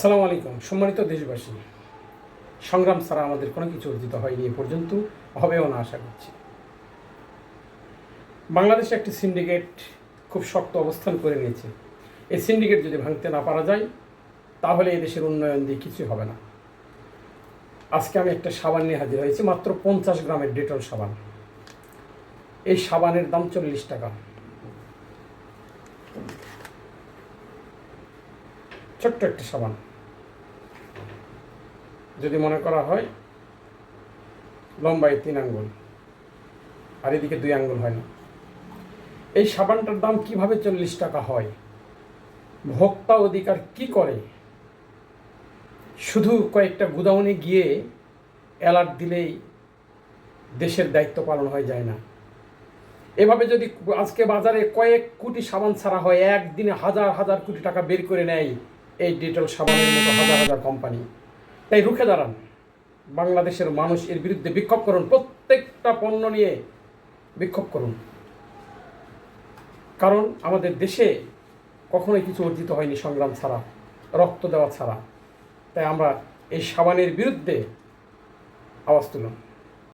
আসসালামু আলাইকুম। সম্মানিত দেশবাসী, সংগ্রাম ছাড়া আমাদের কোনো কিছু অর্জিত হয়নি এ পর্যন্ত, হবেও না আশা করছি। বাংলাদেশে একটি সিন্ডিকেট খুব শক্ত অবস্থান করে নিয়েছে। এই সিন্ডিকেট যদি ভাঙতে না পারা যায়, তাহলে দেশের উন্নয়ন দিয়ে কিছুই হবে না। আজকে আমি একটা সাবান নিয়ে হাজির হয়েছি, মাত্র পঞ্চাশ গ্রামের ডেটল সাবান। এই সাবানের দাম চল্লিশ টাকা। ছোট্ট একটা সাবান। যদি মনে করা হয়, লম্বায় তিন আঙ্গুল, আর এদিকে দুই আঙ্গুল হয় না। এই সাবানটার দাম কীভাবে চল্লিশ টাকা হয়? ভোক্তা অধিকার কি করে? শুধু কয়েকটা গুদাউনে গিয়ে অ্যালার্ট দিলেই দেশের দায়িত্ব পালন হয়ে যায় না। এভাবে যদি আজকে বাজারে কয়েক কোটি সাবান ছাড়া হয়, একদিনে হাজার হাজার কোটি টাকা বের করে নেয় এই ডিটেল সাবানের মতো হাজার হাজার কোম্পানি। তাই রুখে দাঁড়ান। বাংলাদেশের মানুষ এর বিরুদ্ধে বিক্ষোভ করুন। প্রত্যেকটা পণ্য নিয়ে বিক্ষোভ করুন। কারণ আমাদের দেশে কখনোই কিছু অর্জিত হয়নি সংগ্রাম ছাড়া, রক্ত দেওয়া ছাড়া। তাই আমরা এই সাবানের বিরুদ্ধে আওয়াজ তুলুন।